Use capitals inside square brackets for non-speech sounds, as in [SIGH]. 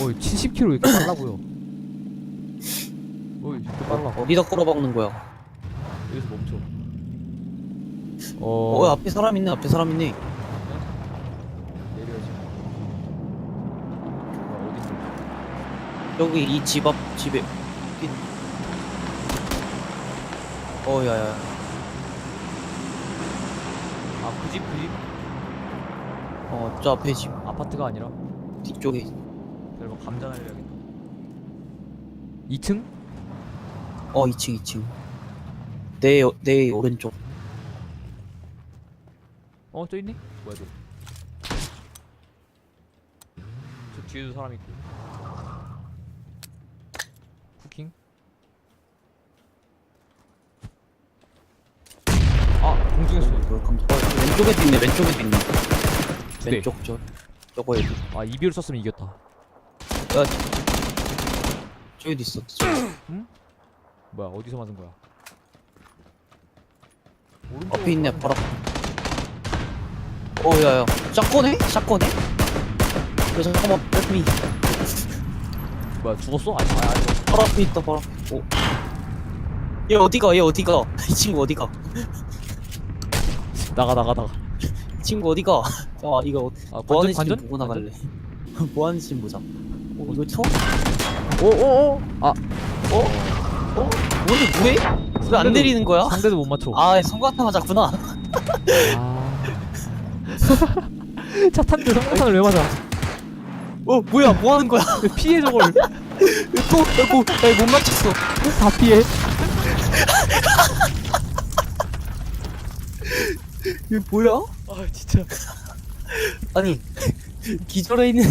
어이 70km 이렇게 빨라고요 [COUGHS] 어이 이렇게 빨라 어디다 끌어박는 거야? 여기서 멈춰 어, 어 앞에 사람 있네, 앞에 사람 있네. 내려야지 뭐야 어디 있어 여기 이 집 앞, 집에. 핀. 어, 야, 야. 아그 집 그 집 어, 저 앞에 집 아파트가 아니라 뒤쪽에. 감자 날려야겠다 2층? 어, 2층, 2층. 내, 내 오른쪽. 어, 저 있네? 뭐야, 저? 저 뒤에도 사람 있고. 쿠킹? 아, 공중에서. 어, 깜짝- 어, 왼쪽에도 있네, 왼쪽에도 있네. 두 대. 왼쪽, 저. 저거 여기. 아, 이비를 썼으면 이겼다. 야, 저기도 있어. 저기. 뭐야, 어디서 맞은 거야? 오른쪽으로 앞에 있네, 바로. 어, 야, 야. 샷건해? 샷건해? 야, 잠깐만, 미 거야. 뭐야, 죽었어? 아니, 아니, 아니. 바로 앞에 있다, 바로 앞에. 오. 얘 어디가, 얘 어디가? [LAUGHS] 이 친구 어디가? 나가, 나가, 나가. 이 친구 어디가? 아, 이거 아, 뭐 하는지 관전? 좀 보고 나갈래. [LAUGHS] 뭐 하는지 좀 보자. 어, 이거 쳐? 오, 오, 오! 아, 어? 뭐지, 뭐해? 왜 안 내리는 거야? 상대도 못 맞춰. 아, 성광탄 맞았구나. 아. [LAUGHS] 차 탄데 성공탄을 왜 맞아? 어, 뭐야, 뭐 하는 거야? 왜 피해 저걸? [LAUGHS] 또, 야, 뭐, 야, 못 맞췄어. [LAUGHS] 다 피해? 이게 뭐야? 아, 진짜. 아니, 기절해 있는